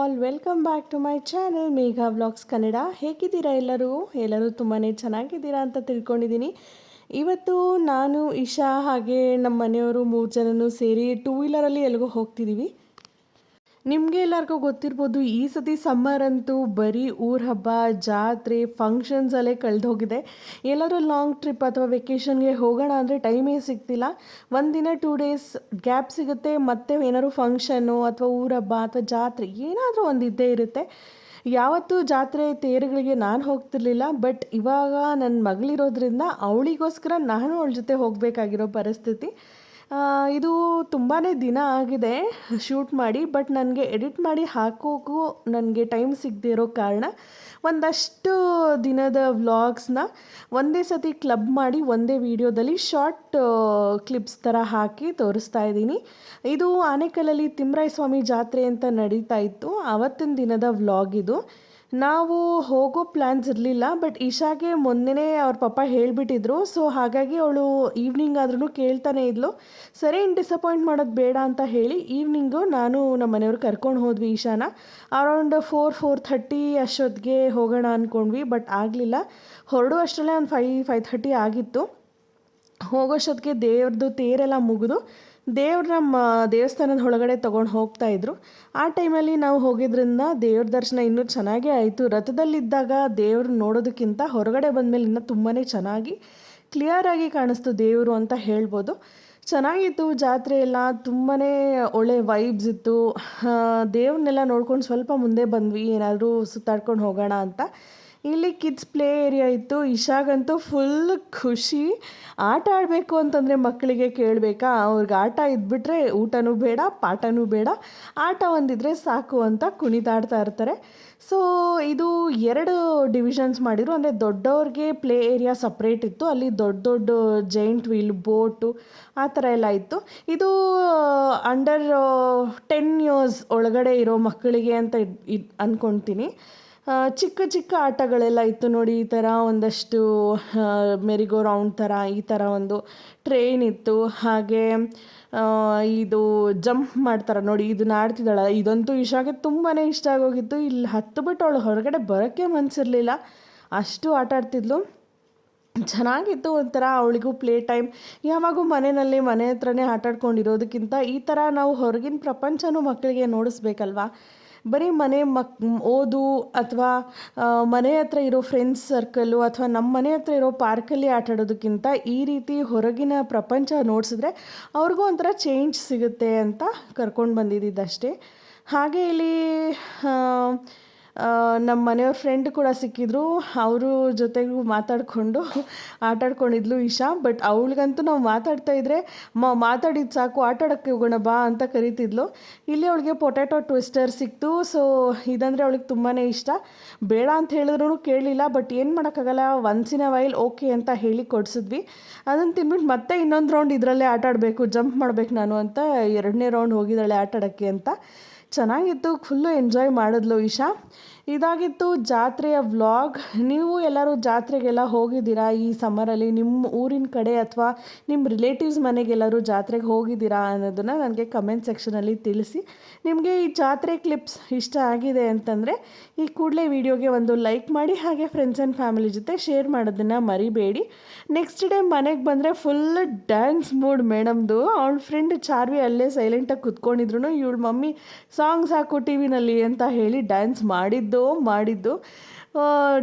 All welcome back to my channel Megha blogs Kannada ಹೇಗಿದ್ದೀರಾ ಎಲ್ಲರೂ? ಎಲ್ಲರೂ ತುಂಬಾ ಚೆನ್ನಾಗಿದ್ದೀರಾ ಅಂತ ತಿಳ್ಕೊಂಡಿದ್ದೀನಿ. ಇವತ್ತು ನಾನು ಇಶಾ ಹಾಗೆ ನಮ್ಮ ಮನೆಯವರು ಮೂರು ಜನನೂ ಸೇರಿ ಟೂ ವೀಲರಲ್ಲಿ ಎಲ್ಲಿಗೋ ಹೋಗ್ತಿದ್ದೀವಿ ನಿಮಗೆ ಎಲ್ಲರಿಗೂ ಗೊತ್ತಿರ್ಬೋದು, ಈ ಸತಿ ಸಮ್ಮರ್ ಅಂತೂ ಬರೀ ಊರ ಹಬ್ಬ, ಜಾತ್ರೆ ಫಂಕ್ಷನ್ಸಲ್ಲೇ ಕಳೆದು ಹೋಗಿದೆ ಎಲ್ಲರೂ ಲಾಂಗ್ ಟ್ರಿಪ್ ಅಥವಾ ವೆಕೇಷನ್ಗೆ ಹೋಗೋಣ ಅಂದರೆ ಟೈಮೇ ಸಿಗ್ತಿಲ್ಲ. ಒಂದಿನ ಟೂ ಡೇಸ್ ಗ್ಯಾಪ್ ಸಿಗುತ್ತೆ, ಮತ್ತೆ ಏನಾದ್ರು ಫಂಕ್ಷನ್ನು ಅಥವಾ ಊರ ಹಬ್ಬ ಅಥವಾ ಜಾತ್ರೆ, ಏನಾದರೂ ಒಂದು ಇದ್ದೇ ಇರುತ್ತೆ. ಯಾವತ್ತೂ ಜಾತ್ರೆ ತೇರುಗಳಿಗೆ ನಾನು ಹೋಗ್ತಿರ್ಲಿಲ್ಲ ಬಟ್ ಇವಾಗ ನನ್ನ ಮಗಳಿರೋದ್ರಿಂದ ಅವಳಿಗೋಸ್ಕರ ನಾನು ಅವಳ ಜೊತೆ ಹೋಗಬೇಕಾಗಿರೋ ಪರಿಸ್ಥಿತಿ. ಇದು ತುಂಬಾ ದಿನ ಆಗಿದೆ ಶೂಟ್ ಮಾಡಿ, ಬಟ್ ನನಗೆ ಎಡಿಟ್ ಮಾಡಿ ಹಾಕೋಕ್ಕೂ ನನಗೆ ಟೈಮ್ ಸಿಗದೇ ಇರೋ ಕಾರಣ ಒಂದಷ್ಟು ದಿನದ ವ್ಲಾಗ್ಸ್ನ ಒಂದೇ ಸತಿ ಕ್ಲಬ್ ಮಾಡಿ, ಒಂದೇ ವಿಡಿಯೋದಲ್ಲಿ ಶಾರ್ಟ್ ಕ್ಲಿಪ್ಸ್ ಥರ ಹಾಕಿ ತೋರಿಸ್ತಾ ಇದ್ದೀನಿ. ಇದು ಆನೇಕಲ್ಲಲ್ಲಿ ತಿಮ್ಮರಾಯ ಸ್ವಾಮಿ ಜಾತ್ರೆ ಅಂತ ನಡೀತಾ ಇತ್ತು. ಆವತ್ತಿನ ದಿನದ ವ್ಲಾಗ್ ಇದು. ನಾವು ಹೋಗೋ ಪ್ಲ್ಯಾನ್ಸ್ ಇರಲಿಲ್ಲ ಬಟ್ ಇಶಾಗೆ ಮೊನ್ನೆನೇ ಅವ್ರ ಪಪ್ಪ ಹೇಳಿಬಿಟ್ಟಿದ್ರು. ಸೊ ಹಾಗಾಗಿ ಅವಳು ಈವ್ನಿಂಗ್ ಆದ್ರೂ ಕೇಳ್ತಾನೆ ಇದ್ಲು. ಸರಿ ಇನ್ನು ಡಿಸಪಾಯಿಂಟ್ ಮಾಡೋದು ಬೇಡ ಅಂತ ಹೇಳಿ ಈವ್ನಿಂಗು ನಾನು ನಮ್ಮ ಮನೆಯವ್ರು ಕರ್ಕೊಂಡು ಹೋದ್ವಿ Ishana. Around four four thirty ಅಷ್ಟೊತ್ತಿಗೆ ಹೋಗೋಣ ಅಂದ್ಕೊಂಡ್ವಿ ಬಟ್ ಆಗಲಿಲ್ಲ. ಹೊರಡು ಅಷ್ಟರಲ್ಲೇ ಒಂದು ಫೈ ಫೈವ್ ಥರ್ಟಿ ಆಗಿತ್ತು. ಹೋಗೋಷ್ಟೊತ್ತಿಗೆ ದೇವ್ರದ್ದು ತೇರೆಲ್ಲ ಮುಗಿದು ದೇವ್ರನ್ನ ನಮ್ಮ ದೇವಸ್ಥಾನದ ಒಳಗಡೆ ತೊಗೊಂಡು ಹೋಗ್ತಾ ಇದ್ರು. ಆ ಟೈಮಲ್ಲಿ ನಾವು ಹೋಗಿದ್ರಿಂದ ದೇವ್ರ ದರ್ಶನ ಇನ್ನೂ ಚೆನ್ನಾಗೇ ಆಯಿತು. ರಥದಲ್ಲಿದ್ದಾಗ ದೇವ್ರ ನೋಡೋದಕ್ಕಿಂತ ಹೊರಗಡೆ ಬಂದಮೇಲೆ ಇನ್ನೂ ತುಂಬಾ ಚೆನ್ನಾಗಿ ಕ್ಲಿಯರಾಗಿ ಕಾಣಿಸ್ತು ದೇವರು ಅಂತ ಹೇಳ್ಬೋದು. ಚೆನ್ನಾಗಿತ್ತು, ಜಾತ್ರೆ ಎಲ್ಲ ತುಂಬಾ ಒಳ್ಳೆ ವೈಬ್ಸ್ ಇತ್ತು. ದೇವ್ರನ್ನೆಲ್ಲ ನೋಡ್ಕೊಂಡು ಸ್ವಲ್ಪ ಮುಂದೆ ಬಂದ್ವಿ. ಏನಾದರೂ ಸುತ್ತಾಡ್ಕೊಂಡು ಹೋಗೋಣ ಅಂತ. ಇಲ್ಲಿ ಕಿಡ್ಸ್ ಪ್ಲೇ ಏರಿಯಾ ಇತ್ತು. ಇಶಾಗಂತೂ ಫುಲ್ ಖುಷಿ. ಆಟ ಆಡಬೇಕು ಅಂತಂದರೆ ಮಕ್ಕಳಿಗೆ ಕೇಳಬೇಕಾ? ಅವ್ರಿಗೆ ಆಟ ಇದ್ಬಿಟ್ರೆ ಊಟನೂ ಬೇಡ, ಪಾಠನೂ ಬೇಡ. ಆಟ ಒಂದಿದ್ರೆ ಸಾಕು ಅಂತ ಕುಣಿದಾಡ್ತಾ ಇರ್ತಾರೆ. ಸೊ ಇದು ಎರಡು ಡಿವಿಷನ್ಸ್ ಮಾಡಿದರು. ಅಂದರೆ ದೊಡ್ಡವ್ರಿಗೆ ಪ್ಲೇ ಏರಿಯಾ ಸಪ್ರೇಟ್ ಇತ್ತು. ಅಲ್ಲಿ ದೊಡ್ಡ ದೊಡ್ಡ ಜೈಂಟ್ ವೀಲ್ ಬೋಟು ಆ ಥರ ಎಲ್ಲ ಇತ್ತು. ಇದು ಅಂಡರ್ ಟೆನ್ ಇಯರ್ಸ್ ಒಳಗಡೆ ಇರೋ ಮಕ್ಕಳಿಗೆ ಅಂತ ಅಂದ್ಕೊತೀನಿ ಚಿಕ್ಕ ಚಿಕ್ಕ ಆಟಗಳೆಲ್ಲ ಇತ್ತು ನೋಡಿ, ಈ ಥರ ಒಂದಷ್ಟು ಮೆರಿಗೋ ರೌಂಡ್ ಥರ ಈ ಥರ ಒಂದು ಟ್ರೈನ್ ಇತ್ತು. ಹಾಗೆ ಇದು ಜಂಪ್ ಮಾಡ್ತಾರೆ ನೋಡಿ, ಇದನ್ನ ಆಡ್ತಿದ್ದಾಳೆ. ಇದಂತೂ ಇಶಾಗೆ ತುಂಬಾ ಇಷ್ಟ ಆಗೋಗಿತ್ತು. ಇಲ್ಲಿ ಹತ್ತು ಬಿಟ್ಟು ಅವಳು ಹೊರಗಡೆ ಬರೋಕ್ಕೆ ಮನಸ್ಸಿರಲಿಲ್ಲ ಅಷ್ಟು ಆಟ ಆಡ್ತಿದ್ಲು. ಚೆನ್ನಾಗಿತ್ತು ಒಂಥರ ಅವಳಿಗೂ ಪ್ಲೇ ಟೈಮ್ ಯಾವಾಗೂ ಮನೆಯಲ್ಲಿ, ಮನೆ ಹತ್ರನೇ ಆಟಾಡ್ಕೊಂಡಿರೋದಕ್ಕಿಂತ ಈ ಥರ ನಾವು ಹೊರಗಿನ ಪ್ರಪಂಚನೂ ಮಕ್ಕಳಿಗೆ ನೋಡಿಸ್ಬೇಕಲ್ವಾ? ಬರೀ ಮನೆ ಮಕ್, ಓದು ಅಥವಾ ಮನೆ ಹತ್ರ ಇರೋ ಫ್ರೆಂಡ್ಸ್ ಸರ್ಕಲ್ಲು ಅಥವಾ ನಮ್ಮ ಮನೆ ಹತ್ರ ಇರೋ ಪಾರ್ಕಲ್ಲಿ ಆಟ ಆಡೋದಕ್ಕಿಂತ ಈ ರೀತಿ ಹೊರಗಿನ ಪ್ರಪಂಚ ನೋಡಿಸಿದ್ರೆ ಅವ್ರಿಗೂ ಒಂಥರ ಚೇಂಜ್ ಸಿಗುತ್ತೆ ಅಂತ ಕರ್ಕೊಂಡು ಬಂದಿದ್ದಿದ್ದಷ್ಟೇ ಹಾಗೆ ಇಲ್ಲಿ ನಮ್ಮ ಮನೆಯವ್ರ ಫ್ರೆಂಡ್ ಕೂಡ ಸಿಕ್ಕಿದ್ರು. ಅವರು ಜೊತೆಗೂ ಮಾತಾಡಿಕೊಂಡು ಆಟಾಡ್ಕೊಂಡಿದ್ಲು ಇಶಾ. ಬಟ್ ಅವಳಿಗಂತೂ ನಾವು ಮಾತಾಡ್ತಾ ಇದ್ರೆ, ಮ ಮಾತಾಡಿದ್ದು ಸಾಕು ಆಟಾಡೋಕ್ಕೆ ಹೋಗೋಣ ಬಾ ಅಂತ ಕರಿತಿದ್ಲು. ಇಲ್ಲಿ ಅವಳಿಗೆ ಪೊಟ್ಯಾಟೊ ಟ್ವಿಸ್ಟರ್ ಸಿಕ್ತು. ಸೊ ಇದಂದರೆ ಅವಳಿಗೆ ತುಂಬಾ ಇಷ್ಟ. ಬೇಡ ಅಂತ ಹೇಳಿದ್ರು ಕೇಳಲಿಲ್ಲ ಬಟ್ ಏನು ಮಾಡೋಕ್ಕಾಗಲ್ಲ. Once in a while okay ಅಂತ ಹೇಳಿ ಕೊಡಿಸಿದ್ವಿ. ಅದನ್ನು ತಿನ್ಬಿಟ್ಟು ಮತ್ತೆ ಇನ್ನೊಂದು ರೌಂಡ್ ಇದರಲ್ಲೇ ಆಟಾಡಬೇಕು ಜಂಪ್ ಮಾಡಬೇಕು ನಾನು ಅಂತ ಎರಡನೇ ರೌಂಡ್ ಹೋಗಿದ್ದಾಳೆ ಆಟಾಡೋಕ್ಕೆ ಅಂತ. ಚೆನ್ನಾಗಿತ್ತು ಫುಲ್ಲು ಎಂಜಾಯ್ ಮಾಡಿದ್ಲು ಇಶಾ ಇದಾಗಿತ್ತು ಜಾತ್ರೆಯ ವ್ಲಾಗ್. ನೀವು ಎಲ್ಲರೂ ಜಾತ್ರೆಗೆಲ್ಲ ಹೋಗಿದ್ದೀರಾ ಈ ಸಮ್ಮರಲ್ಲಿ? ನಿಮ್ಮ ಊರಿನ ಕಡೆ ಅಥವಾ ನಿಮ್ಮ ರಿಲೇಟಿವ್ಸ್ ಮನೆಗೆಲ್ಲರೂ ಜಾತ್ರೆಗೆ ಹೋಗಿದ್ದೀರಾ ಅನ್ನೋದನ್ನು ನನಗೆ ಕಮೆಂಟ್ ಸೆಕ್ಷನಲ್ಲಿ ತಿಳಿಸಿ. ನಿಮಗೆ ಈ ಜಾತ್ರೆ ಕ್ಲಿಪ್ಸ್ ಇಷ್ಟ ಆಗಿದೆ ಅಂತಂದರೆ ಈ ಕೂಡಲೇ ವಿಡಿಯೋಗೆ ಒಂದು ಲೈಕ್ ಮಾಡಿ, ಹಾಗೆ ಫ್ರೆಂಡ್ಸ್ ಆ್ಯಂಡ್ ಫ್ಯಾಮಿಲಿ ಜೊತೆ ಶೇರ್ ಮಾಡೋದನ್ನು ಮರಿಬೇಡಿ. ನೆಕ್ಸ್ಟ್ ಡೇ ಮನೆಗೆ ಬಂದರೆ ಫುಲ್ ಡ್ಯಾನ್ಸ್ ಮೂಡ್ ಮೇಡಮ್ದು ಅವಳ ಫ್ರೆಂಡ್ ಚಾರ್ವಿ ಅಲ್ಲೇ ಸೈಲೆಂಟಾಗಿ ಕುತ್ಕೊಂಡಿದ್ರು ಇವಳು ಮಮ್ಮಿ ಸಾಂಗ್ಸ್ ಹಾಕು ಟಿ ವಿನಲ್ಲಿ ಅಂತ ಹೇಳಿ ಡ್ಯಾನ್ಸ್ ಮಾಡಿದ್ದು. ಮಾಡಿದ್ದು.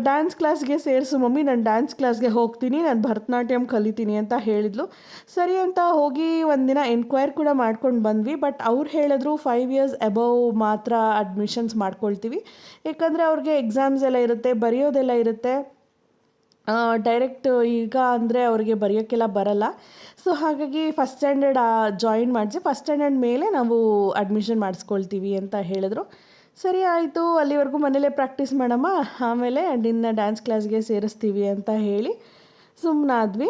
ಡ್ಯಾನ್ಸ್ ಕ್ಲಾಸ್ಗೆ ಸೇರಿಸು ಮಮ್ಮಿ, ನಾನು ಡ್ಯಾನ್ಸ್ ಕ್ಲಾಸ್ಗೆ ಹೋಗ್ತೀನಿ, ನಾನು ಭರತನಾಟ್ಯಂ ಕಲಿತೀನಿ ಅಂತ ಹೇಳಿದ್ಲು. ಸರಿ ಅಂತ ಹೋಗಿ ಒಂದಿನ ಎನ್ಕ್ವೈರ್ ಕೂಡ ಮಾಡ್ಕೊಂಡು ಬಂದ್ವಿ ಬಟ್ ಅವ್ರು ಹೇಳಿದ್ರು ಫೈವ್ ಇಯರ್ಸ್ ಅಬೌವ್ ಮಾತ್ರ ಅಡ್ಮಿಷನ್ಸ್ ಮಾಡ್ಕೊಳ್ತೀವಿ. ಯಾಕಂದರೆ ಅವ್ರಿಗೆ ಎಕ್ಸಾಮ್ಸ್ ಎಲ್ಲ ಇರುತ್ತೆ, ಬರೆಯೋದೆಲ್ಲ ಇರುತ್ತೆ. ಡೈರೆಕ್ಟ್ ಈಗ ಅಂದರೆ ಅವ್ರಿಗೆ ಬರೆಯೋಕ್ಕೆಲ್ಲ ಬರಲ್ಲ. ಸೊ ಹಾಗಾಗಿ ಫಸ್ಟ್ ಸ್ಟ್ಯಾಂಡರ್ಡ್ ಜಾಯಿನ್ ಮಾಡಿಸಿ ಫಸ್ಟ್ ಸ್ಟ್ಯಾಂಡರ್ಡ್ ಮೇಲೆ ನಾವು ಅಡ್ಮಿಷನ್ ಮಾಡಿಸ್ಕೊಳ್ತೀವಿ ಅಂತ ಹೇಳಿದ್ರು. ಸರಿ ಆಯಿತು ಅಲ್ಲಿವರೆಗೂ ಮನೇಲೇ ಪ್ರಾಕ್ಟೀಸ್ ಮಾಡಮ್ಮ. ಆಮೇಲೆ ನಿನ್ನ ಡ್ಯಾನ್ಸ್ ಕ್ಲಾಸ್ಗೆ ಸೇರಿಸ್ತೀವಿ ಅಂತ ಹೇಳಿ ಸುಮ್ಮನಾದ್ವಿ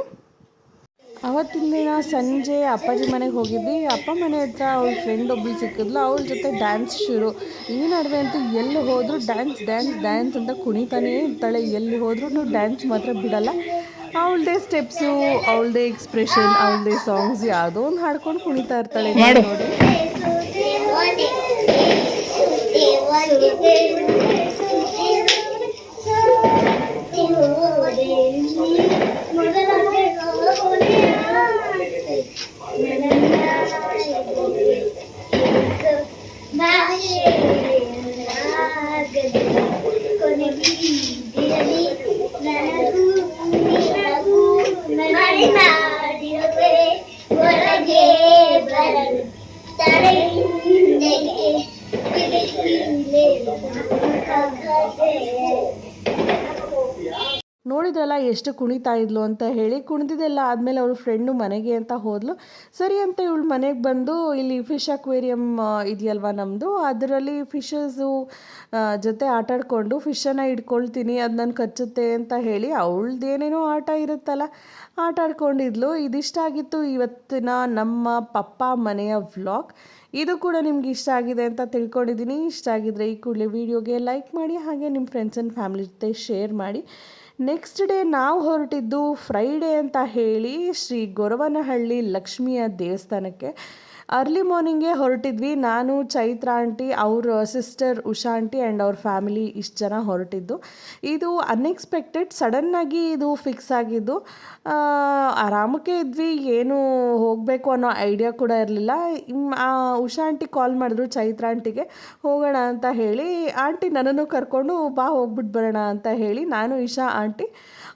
ಅವತ್ತಿನ ದಿನ ಸಂಜೆ ಅಪ್ಪಾಜಿ ಮನೆಗೆ ಹೋಗಿದ್ವಿ. ಅಪ್ಪ ಮನೆ ಹತ್ರ ಅವ್ಳ ಫ್ರೆಂಡ್ ಒಬ್ಬಳು ಸಿಕ್ಕಿದ್ಲು. ಅವ್ರ ಜೊತೆ ಡ್ಯಾನ್ಸ್ ಶುರು. ಈ ನಡುವೆ ಅಂತೂ ಎಲ್ಲಿ ಹೋದರೂ ಡ್ಯಾನ್ಸ್ ಡ್ಯಾನ್ಸ್ ಡ್ಯಾನ್ಸ್ ಅಂತ ಕುಣಿತಾನೇ ಇರ್ತಾಳೆ. ಎಲ್ಲಿ ಹೋದ್ರೂ ಡ್ಯಾನ್ಸ್ ಮಾತ್ರ ಬಿಡಲ್ಲ. ಅವಳದೇ ಸ್ಟೆಪ್ಸು ಅವಳದೇ ಎಕ್ಸ್ಪ್ರೆಷನ್ ಅವಳದೇ ಸಾಂಗ್ಸ್ ಯಾವುದೋ ಒಂದು ಹಾಡ್ಕೊಂಡು ಕುಣಿತಾ ಇರ್ತಾಳೆ. ನೋಡಿ. Thank you. ನೋಡಿದ್ರಲ್ಲ ಎಷ್ಟು ಕುಣಿತಾ ಇದ್ಲು ಅಂತ ಹೇಳಿ ಕುಣಿದಿದ್ದೆಲ್ಲ ಆದಮೇಲೆ ಅವಳು ಫ್ರೆಂಡು ಮನೆಗೆ ಅಂತ ಹೋದ್ಲು. ಸರಿ ಅಂತ ಇವಳು ಮನೆಗೆ ಬಂದು ಇಲ್ಲಿ ಫಿಶ್ ಅಕ್ವೇರಿಯಂ ಇದೆಯಲ್ವ ನಮ್ಮದು ಅದರಲ್ಲಿ ಫಿಶಸ್ಸು ಜೊತೆ ಆಟಾಡಿಕೊಂಡು ಫಿಶನ್ನು ಇಟ್ಕೊಳ್ತೀನಿ ಅದು ನನ್ನ ಕಚ್ಚುತ್ತೆ ಅಂತ ಹೇಳಿ ಅವಳದ್ದೇನೇನೋ ಆಟ ಇರುತ್ತಲ್ಲ ಆಟ ಆಡ್ಕೊಂಡಿದ್ಲು ಇದಿಷ್ಟ ಆಗಿತ್ತು ಇವತ್ತಿನ ನಮ್ಮ ಪಪ್ಪ ಮನೆಯ ವ್ಲಾಗ್ ಇದು ಕೂಡ ನಿಮ್ಗೆ ಇಷ್ಟ ಆಗಿದೆ ಅಂತ ತಿಳ್ಕೊಂಡಿದ್ದೀನಿ. ಇಷ್ಟ ಆಗಿದ್ರೆ ಈ ಕೂಡಲೇ ವಿಡಿಯೋಗೆ ಲೈಕ್ ಮಾಡಿ, ಹಾಗೆ ನಿಮ್ಮ ಫ್ರೆಂಡ್ಸ್ ಆ್ಯಂಡ್ ಫ್ಯಾಮಿಲಿ ಜೊತೆ ಶೇರ್ ಮಾಡಿ. ನೆಕ್ಸ್ಟ್ ಡೇ ನಾವು ಹೊರಟಿದ್ದು ಫ್ರೈಡೇ ಅಂತ ಹೇಳಿ ಶ್ರೀ ಗೊರವನಹಳ್ಳಿ ಲಕ್ಷ್ಮಿಯ ದೇವಸ್ಥಾನಕ್ಕೆ. ಅರ್ಲಿ ಮಾರ್ನಿಂಗೇ ಹೊರಟಿದ್ವಿ. ನಾನು, ಚೈತ್ರ ಆಂಟಿ, ಅವ್ರ ಸಿಸ್ಟರ್ ಉಷಾ ಆಂಟಿ ಆ್ಯಂಡ್ ಅವ್ರ ಫ್ಯಾಮಿಲಿ ಇಷ್ಟು ಜನ ಹೊರಟಿದ್ದು. ಇದು ಅನ್ಎಕ್ಸ್ಪೆಕ್ಟೆಡ್ ಸಡನ್ನಾಗಿ ಇದು ಫಿಕ್ಸ್ ಆಗಿದ್ದು. ಆರಾಮಕ್ಕೆ ಇದ್ವಿ. ಏನು ಹೋಗಬೇಕು ಅನ್ನೋ ಐಡಿಯಾ ಕೂಡ ಇರಲಿಲ್ಲ. ಉಷಾ ಆಂಟಿ ಕಾಲ್ ಮಾಡಿದ್ರು ಚೈತ್ರ ಆಂಟಿಗೆ. ಹೋಗೋಣ ಅಂತ ಹೇಳಿ, ಆಂಟಿ, ನನ್ನನ್ನು ಕರ್ಕೊಂಡು ಬಾ ಹೋಗ್ಬಿಟ್ಟು ಬರೋಣ ಅಂತ ಹೇಳಿ, ನಾನು ಇಶಾ ಆಂಟಿ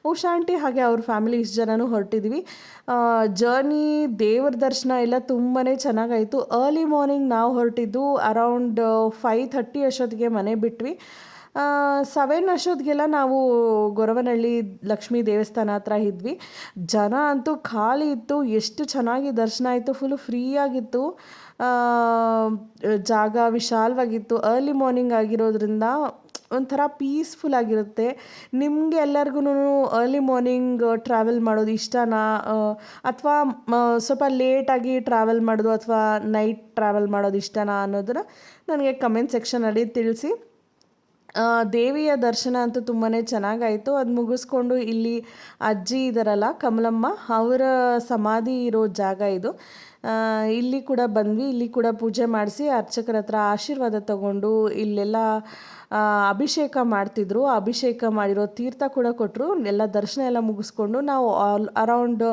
ಉಷಾ ಆಂಟಿ ಹಾಗೆ ಅವ್ರ ಫ್ಯಾಮಿಲಿ ಇಷ್ಟು ಜನನೂ ಹೊರಟಿದ್ವಿ. ಜರ್ನಿ ದೇವ್ರ ದರ್ಶನ ಎಲ್ಲ ತುಂಬಾ ಚೆನ್ನಾಗಾಯಿತು. ಅರ್ಲಿ ಮಾರ್ನಿಂಗ್ ನಾವು ಹೊರಟಿದ್ದು ಅರೌಂಡ್ ಫೈವ್ ಥರ್ಟಿ ಅಷ್ಟೊತ್ತಿಗೆ ಮನೆ ಬಿಟ್ವಿ. ಸೆವೆನ್ ಅಷ್ಟೊತ್ತಿಗೆಲ್ಲ ನಾವು ಗೊರವನಹಳ್ಳಿ ಲಕ್ಷ್ಮೀ ದೇವಸ್ಥಾನ ಹತ್ರ ಇದ್ವಿ. ಜನ ಅಂತೂ ಖಾಲಿ ಇತ್ತು, ಎಷ್ಟು ಚೆನ್ನಾಗಿ ದರ್ಶನ ಆಯಿತು ಫುಲ್ಲು ಫ್ರೀಯಾಗಿತ್ತು. ಜಾಗ ವಿಶಾಲವಾಗಿತ್ತು. ಅರ್ಲಿ ಮಾರ್ನಿಂಗ್ ಆಗಿರೋದ್ರಿಂದ ಒಂಥರ ಪೀಸ್ಫುಲ್ ಆಗಿರುತ್ತೆ. ನಿಮಗೆ ಎಲ್ಲರಿಗೂ ಅರ್ಲಿ ಮಾರ್ನಿಂಗ್ ಟ್ರಾವೆಲ್ ಮಾಡೋದು ಇಷ್ಟನಾ? ಅಥವಾ ಸ್ವಲ್ಪ ಲೇಟಾಗಿ ಟ್ರಾವೆಲ್ ಮಾಡೋದು ಅಥವಾ ನೈಟ್ ಟ್ರಾವೆಲ್ ಮಾಡೋದು ಇಷ್ಟನಾ ಅನ್ನೋದನ್ನ ನನಗೆ ಕಮೆಂಟ್ ಸೆಕ್ಷನಲ್ಲಿ ತಿಳಿಸಿ. ದೇವಿಯ ದರ್ಶನ ಅಂತೂ ತುಂಬಾ ಚೆನ್ನಾಗಾಯಿತು. ಅದು ಮುಗಿಸ್ಕೊಂಡು ಇಲ್ಲಿ ಅಜ್ಜಿ ಇದ್ದಾರಲ್ಲ ಕಮಲಮ್ಮ, ಅವರ ಸಮಾಧಿ ಇರೋ ಜಾಗ ಇದು. ಇಲ್ಲಿ ಕೂಡ ಬಂದ್ವಿ, ಇಲ್ಲಿ ಕೂಡ ಪೂಜೆ ಮಾಡಿಸಿ ಅರ್ಚಕರ ಹತ್ರ ಆಶೀರ್ವಾದ ತಗೊಂಡು ಇಲ್ಲೆಲ್ಲ ಅಭಿಷೇಕ ಮಾಡ್ತಿದ್ರು. ಅಭಿಷೇಕ ಮಾಡಿರೋ ತೀರ್ಥ ಕೂಡ ಕೊಟ್ಟರು ಎಲ್ಲ ದರ್ಶನ ಎಲ್ಲ ಮುಗಿಸ್ಕೊಂಡು ನಾವು ಆಲ್ ಅರೌಂಡ್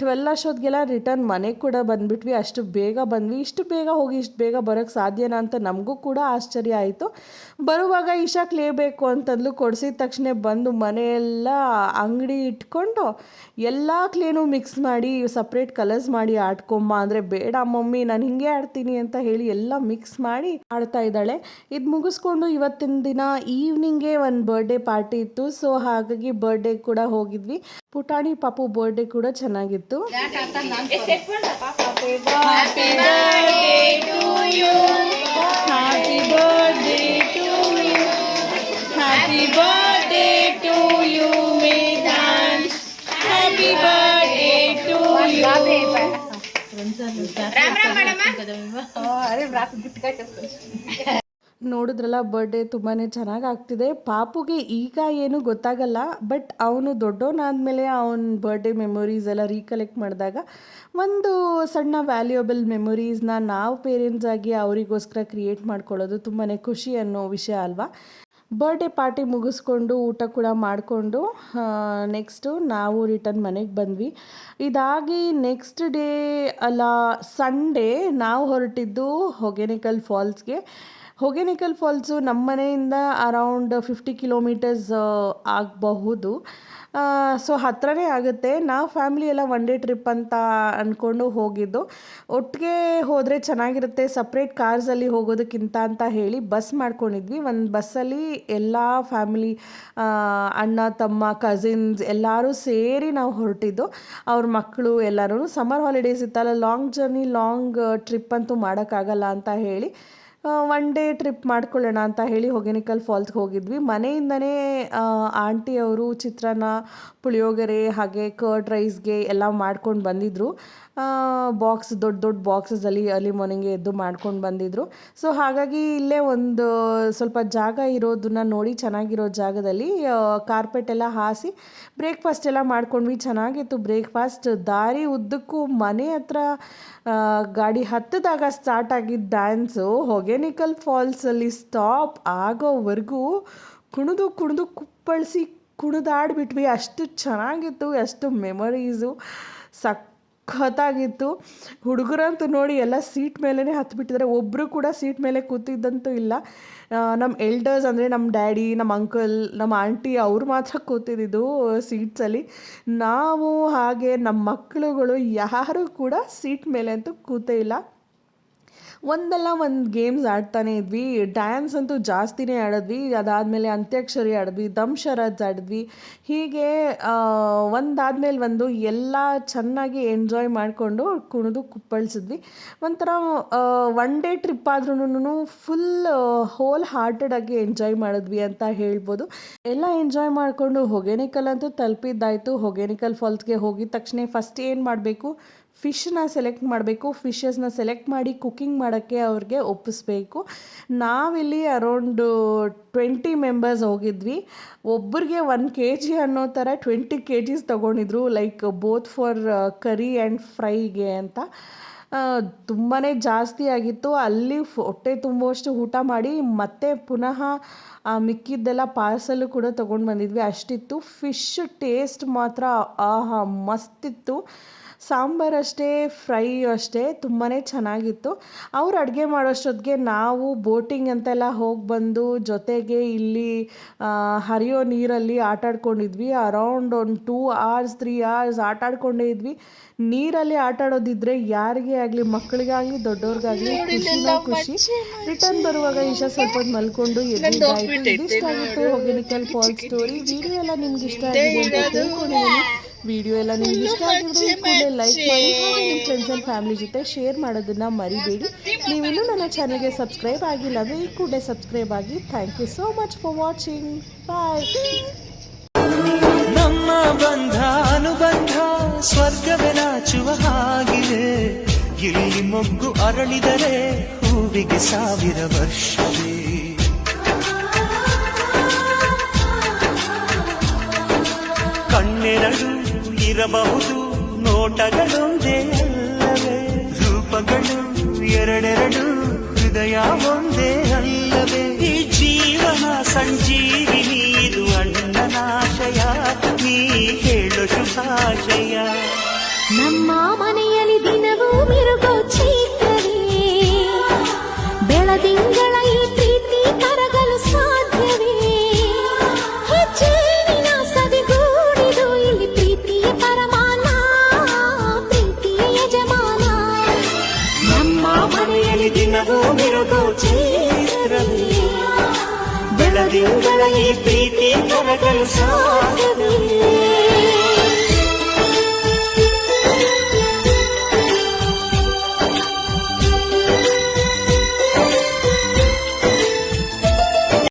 ಟ್ವೆಲ್ ಅಷ್ಟೊತ್ತಿಗೆಲ್ಲ ರಿಟರ್ನ್ ಮನೆಗೆ ಕೂಡ ಬಂದ್ಬಿಟ್ವಿ. ಅಷ್ಟು ಬೇಗ ಬಂದ್ವಿ. ಇಷ್ಟು ಬೇಗ ಹೋಗಿ, ಇಷ್ಟು ಬೇಗ ಬರೋಕ್ಕೆ ಸಾಧ್ಯನಾ ಅಂತ ನಮಗೂ ಕೂಡ ಆಶ್ಚರ್ಯ ಆಯಿತು. ಬರುವಾಗ ಇಶಾಕ್ ಬೇಕು ಅಂತಂದ್ಲು. ಕೊಡಿಸಿದ ತಕ್ಷಣ ಬಂದು ಮನೆಯೆಲ್ಲ ಅಂಗಡಿ ಇಟ್ಕೊಂಡು ಎಲ್ಲ ಕ್ಲೇನು ಮಿಕ್ಸ್ ಮಾಡಿ ಸಪ್ರೇಟ್ ಕಲರ್ಸ್ ಮಾಡಿ ಆಡ್ಕೊಂಬ ಬೇಡ ಮಮ್ಮಿ, ನಾನು ಹಿಂಗೆ ಆಡ್ತೀನಿ ಅಂತ ಹೇಳಿ ಎಲ್ಲ ಮಿಕ್ಸ್ ಮಾಡಿ ಆಡ್ತಾ ಇದ್ದಾಳೆ. ಇದು ಮುಗಿಸ್ಕೊಂಡು ಇವತ್ತಿನ ದಿನ ಈವ್ನಿಂಗೆ ಒಂದು ಬರ್ಡೇ ಪಾರ್ಟಿ ಇತ್ತು. ಸೊ ಹಾಗಾಗಿ ಬರ್ಡೇ ಕೂಡ ಹೋಗಿದ್ವಿ. ಪುಟಾಣಿ ಪಾಪು ಬರ್ಡೇ ಕೂಡ ಚೆನ್ನಾಗಿತ್ತು. ಬರ್ಡೇ ನೋಡಿದ್ರಲ್ಲ ಬರ್ಡೇ ತುಂಬಾ ಚೆನ್ನಾಗಿ ಆಗ್ತಿದೆ ಪಾಪುಗೆ ಈಗ ಏನು ಗೊತ್ತಾಗಲ್ಲ ಬಟ್ ಅವನು ದೊಡ್ಡವನಾದ್ಮೇಲೆ ಅವನ ಬರ್ಡೇ ಮೆಮೊರೀಸ್ ಎಲ್ಲ ರೀಕಲೆಕ್ಟ್ ಮಾಡಿದಾಗ ಒಂದು ಸಣ್ಣ ವ್ಯಾಲ್ಯೂಯಬಲ್ ಮೆಮೊರೀಸ್ನ ನಾವು ಪೇರೆಂಟ್ಸ್ ಆಗಿ ಅವರಿಗೋಸ್ಕರ ಕ್ರಿಯೇಟ್ ಮಾಡ್ಕೊಳ್ಳೋದು ತುಂಬಾ ಖುಷಿ ಅನ್ನೋ ವಿಷಯ ಅಲ್ವಾ? ಬರ್ಡೇ ಪಾರ್ಟಿ ಮುಗಿಸ್ಕೊಂಡು ಊಟ ಕೂಡ ಮಾಡಿಕೊಂಡು ನೆಕ್ಸ್ಟು ನಾವು ರಿಟರ್ನ್ ಮನೆಗೆ ಬಂದ್ವಿ. ಇದಾಗಿ ನೆಕ್ಸ್ಟ್ ಡೇ ಅಲ್ಲ ಸಂಡೇ ನಾವು ಹೊರಟಿದ್ದು ಹೊಗೆನಿಕಲ್ ಫಾಲ್ಸ್ಗೆ ಹೊಗೆನಿಕಲ್ ಫಾಲ್ಸು ನಮ್ಮ ಮನೆಯಿಂದ ಅರೌಂಡ್ ಫಿಫ್ಟಿ ಕಿಲೋಮೀಟರ್ಸ್ ಆಗಬಹುದು. ಸೊ ಹತ್ರನೇ ಆಗುತ್ತೆ. ನಾವು ಫ್ಯಾಮಿಲಿ ಎಲ್ಲ ಒನ್ ಡೇ ಟ್ರಿಪ್ ಅಂತ ಅಂದ್ಕೊಂಡು ಹೋಗಿದ್ದು. ಒಟ್ಟಿಗೆ ಹೋದರೆ ಚೆನ್ನಾಗಿರುತ್ತೆ. ಸಪ್ರೇಟ್ ಕಾರ್ಸಲ್ಲಿ ಹೋಗೋದಕ್ಕಿಂತ ಅಂತ ಹೇಳಿ ಬಸ್ ಮಾಡ್ಕೊಂಡಿದ್ವಿ. ಒಂದು ಬಸ್ಸಲ್ಲಿ ಎಲ್ಲ ಫ್ಯಾಮಿಲಿ ಅಣ್ಣ, ತಮ್ಮ ಕಸಿನ್ಸ್ ಎಲ್ಲರೂ ಸೇರಿ ನಾವು ಹೊರಟಿದ್ದು. ಅವ್ರ ಮಕ್ಕಳು ಎಲ್ಲರೂ ಸಮ್ಮರ್ ಹಾಲಿಡೇಸ್ ಇತ್ತಲ್ಲ ಲಾಂಗ್ ಜರ್ನಿ ಲಾಂಗ್ ಟ್ರಿಪ್ ಅಂತೂ ಮಾಡೋಕ್ಕಾಗಲ್ಲ ಅಂತ ಹೇಳಿ. ಒನ್ ಡೇ ಟ್ರಿಪ್ ಮಾಡ್ಕೊಳ್ಳೋಣ ಅಂತ ಹೇಳಿ ಹೊಗೆನಿಕಲ್ ಫಾಲ್ಸ್ಗೆ ಹೋಗಿದ್ವಿ. ಮನೆಯಿಂದನೇ ಆಂಟಿಯವರು ಚಿತ್ರಾನ್ನ, ಪುಳಿಯೋಗರೆ, ಹಾಗೆ ಕರ್ಡ್ ರೈಸ್ಗೆ ಎಲ್ಲ ಮಾಡ್ಕೊಂಡು ಬಂದಿದ್ದರು ಬಾಕ್ಸ್ ದೊಡ್ಡ ದೊಡ್ಡ ಬಾಕ್ಸಸಲ್ಲಿ ಅರ್ಲಿ ಮಾರ್ನಿಂಗ್ ಎದ್ದು ಮಾಡ್ಕೊಂಡು ಬಂದಿದ್ರು. ಸೊ ಹಾಗಾಗಿ ಇಲ್ಲೇ ಒಂದು ಸ್ವಲ್ಪ ಜಾಗ ಇರೋದನ್ನ ನೋಡಿ ಚೆನ್ನಾಗಿರೋ ಜಾಗದಲ್ಲಿ ಕಾರ್ಪೆಟ್ ಎಲ್ಲ ಹಾಸಿ ಬ್ರೇಕ್ಫಾಸ್ಟ್ ಎಲ್ಲ ಮಾಡ್ಕೊಂಡ್ವಿ. ಚೆನ್ನಾಗಿತ್ತು ಬ್ರೇಕ್ಫಾಸ್ಟ್ ದಾರಿ ಉದ್ದಕ್ಕೂ ಮನೆ ಹತ್ರ ಗಾಡಿ ಹತ್ತಿದಾಗ ಸ್ಟಾರ್ಟ್ ಆಗಿದ್ದ ಡ್ಯಾನ್ಸು ಹೊಗೆನಿಕಲ್ ಫಾಲ್ಸಲ್ಲಿ ಸ್ಟಾಪ್ ಆಗೋವರೆಗೂ ಕುಣಿದು ಕುಣಿದು ಕುಪ್ಪಳಿಸಿ ಕುಣಿದಾಡ್ಬಿಟ್ವಿ. ಅಷ್ಟು ಚೆನ್ನಾಗಿತ್ತು, ಅಷ್ಟು ಮೆಮೊರೀಸು ಸಖತ್ತಾಗಿತ್ತು ಹುಡುಗರಂತೂ ನೋಡಿ ಎಲ್ಲ ಸೀಟ್ ಮೇಲೇ ಹತ್ಬಿಟ್ಟಿದ್ದಾರೆ. ಒಬ್ಬರು ಕೂಡ ಸೀಟ್ ಮೇಲೆ ಕೂತಿದ್ದಂತೂ ಇಲ್ಲ. ನಮ್ಮ ಎಲ್ಡರ್ಸ್ ಅಂದರೆ ನಮ್ಮ ಡ್ಯಾಡಿ ನಮ್ಮ ಅಂಕಲ್ ನಮ್ಮ ಆಂಟಿ ಅವ್ರು ಮಾತ್ರ ಕೂತಿದ್ದು ಸೀಟ್ಸಲ್ಲಿ ನಾವು ಹಾಗೆ ನಮ್ಮ ಮಕ್ಕಳುಗಳು ಯಾರೂ ಕೂಡ ಸೀಟ್ ಮೇಲೆ ಅಂತೂ ಕೂತೇ ಇಲ್ಲ. ಒಂದಲ್ಲ ಒಂದು ಗೇಮ್ಸ್ ಆಡ್ತಾನೆ ಇದ್ವಿ. ಡ್ಯಾನ್ಸ್ ಅಂತೂ ಜಾಸ್ತಿನೇ ಆಡಿದ್ವಿ. ಅದಾದಮೇಲೆ ಅಂತ್ಯಾಕ್ಷರಿ ಆಡಿದ್ವಿ ದಂಶರಜ್ ಆಡಿದ್ವಿ. ಹೀಗೆ ಒಂದಾದಮೇಲೆ ಒಂದು ಎಲ್ಲ ಚೆನ್ನಾಗಿ ಎಂಜಾಯ್ ಮಾಡಿಕೊಂಡು ಕುಣಿದು ಕುಪ್ಪಳಿಸಿದ್ವಿ. ಒಂಥರ ಒನ್ ಡೇ ಟ್ರಿಪ್ ಆದ್ರೂ ಫುಲ್ ಹೋಲ್ ಹಾರ್ಟೆಡಾಗಿ ಎಂಜಾಯ್ ಮಾಡಿದ್ವಿ ಅಂತ ಹೇಳ್ಬೋದು. ಎಲ್ಲ ಎಂಜಾಯ್ ಮಾಡಿಕೊಂಡು ಹೊಗೆನಿಕಲ್ ಅಂತೂ ತಲುಪಿದ್ದಾಯಿತು. ಹೊಗೆನಿಕಲ್ ಫಾಲ್ಸ್ಗೆ ಹೋಗಿದ ತಕ್ಷಣ ಫಸ್ಟ್ ಏನು ಮಾಡಬೇಕು? ಫಿಶ್ನ ಸೆಲೆಕ್ಟ್ ಮಾಡಬೇಕು, ಫಿಶಸ್ನ ಸೆಲೆಕ್ಟ್ ಮಾಡಿ ಕುಕ್ಕಿಂಗ್ ಮಾಡೋಕ್ಕೆ ಅವ್ರಿಗೆ ಒಪ್ಪಿಸ್ಬೇಕು. ನಾವಿಲ್ಲಿ ಅರೌಂಡು ಟ್ವೆಂಟಿ ಮೆಂಬರ್ಸ್ ಹೋಗಿದ್ವಿ. ಒಬ್ಬರಿಗೆ ಒನ್ ಕೆ ಜಿ ಅನ್ನೋ ಥರ twenty K Gs ತೊಗೊಂಡಿದ್ರು, like both for curry and ಫ್ರೈಗೆ ಅಂತ. ತುಂಬಾ ಜಾಸ್ತಿ ಆಗಿತ್ತು. ಅಲ್ಲಿ ಹೊಟ್ಟೆ ತುಂಬುವಷ್ಟು ಊಟ ಮಾಡಿ ಮತ್ತೆ ಪುನಃ ಮಿಕ್ಕಿದ್ದೆಲ್ಲ ಪಾರ್ಸಲ್ಲು ಕೂಡ ತೊಗೊಂಡು ಬಂದಿದ್ವಿ. ಅಷ್ಟಿತ್ತು. ಫಿಶ್ ಟೇಸ್ಟ್ ಮಾತ್ರ ಆಹಾ, ಮಸ್ತಿತ್ತು. ಸಾಂಬಾರು ಅಷ್ಟೇ ಫ್ರೈ ಅಷ್ಟೇ ತುಂಬಾ ಚೆನ್ನಾಗಿತ್ತು. ಅವ್ರು ಅಡುಗೆ ಮಾಡೋಷ್ಟೊತ್ತಿಗೆ ನಾವು ಬೋಟಿಂಗ್ ಅಂತೆಲ್ಲ ಹೋಗಿ ಬಂದು ಜೊತೆಗೆ ಇಲ್ಲಿ ಹರಿಯೋ ನೀರಲ್ಲಿ ಆಟ ಆಡ್ಕೊಂಡಿದ್ವಿ. ಅರೌಂಡ್ ಒಂದು ಟೂ ಅವರ್ಸ್ ತ್ರೀ ಅವರ್ಸ್ ಆಟ ಆಡ್ಕೊಂಡೇ ಇದ್ವಿ. ನೀರಲ್ಲಿ ಆಟ ಆಡೋದಿದ್ರೆ ಯಾರಿಗೇ ಆಗಲಿ ಮಕ್ಕಳಿಗಾಗಲಿ ದೊಡ್ಡವ್ರಿಗಾಗಲಿ ಖುಷಿನೋ ಖುಷಿ ರಿಟರ್ನ್ ಬರುವಾಗ ಈಶಾ ಸ್ವಲ್ಪ ಹೊತ್ತು ಮಲ್ಕೊಂಡು ಎದ್ದಿದ್ದಾಯಿತು ಇದಿಷ್ಟ ಆಗಿತ್ತು ಹೊಗೆನಿಕಲ್ ಫಾಲ್ ಸ್ಟೋರಿ ವಿಡಿಯೋ ಎಲ್ಲ ನಿಮ್ಗೆ ಇಷ್ಟ ಆಗಿದೆ ಅಂತ ತಿಳ್ಕೊಂಡಿದ್ದೀನಿ. ವಿಡಿಯೋ ಎಲ್ಲ ನಿಮ್ಗೆ ಇಷ್ಟ ಆಗಿದ್ರೆ ಈ ಕೂಡಲೇ ಲೈಕ್ ಮಾಡಿ ನಿಮ್ಮ ಫ್ರೆಂಡ್ಸ್ ಆ್ಯಂಡ್ ಫ್ಯಾಮಿಲಿ ಜೊತೆ ಶೇರ್ ಮಾಡೋದನ್ನ ಮರಿಬೇಡಿ. ನೀವಿನ್ನೂ ನನ್ನ ಚಾನಲ್ಗೆ ಸಬ್ಸ್ಕ್ರೈಬ್ ಆಗಿಲ್ಲ ಅಂದರೆ ಈ ಕೂಡಲೇ ಸಬ್ಸ್ಕ್ರೈಬ್ ಆಗಿ. Thank you so much for watching bye ನಮ್ಮ ಬಂಧ ಅನುಬಂಧ ಸ್ವರ್ಗವೇ ನಾಚುವ ಹಾಗಿದೆ. ಇಲ್ಲಿ ಮೊಗ್ಗು ಅರಳಿದರೆ ಹೂವಿಗೆ ಸಾವಿರ ವರ್ಷವೇ. ಕಣ್ಣೆರಡು ಇರಬಹುದು ನೋಟಗಳೊಂದೇ ಅಲ್ಲವೇ? ರೂಪಗಳು ಎರಡೆರಡು, ಹೃದಯ ಒಂದೇ ಅಲ್ಲವೇ? ಈ ಜೀವನ ಸಂಜೀವಿನಿ, ಇದು ಅಣ್ಣನಾಶಯ ನೀ ಹೇಳು ಶುಭಾಶಯ. ನಮ್ಮ ಮನೆಯಲ್ಲಿ ದಿನವೂ ಮಿರುಗೋ ದಿನಗಳ ಈ ಪ್ರೀತಿ ಕರಗಲು ಸಾಧನೆ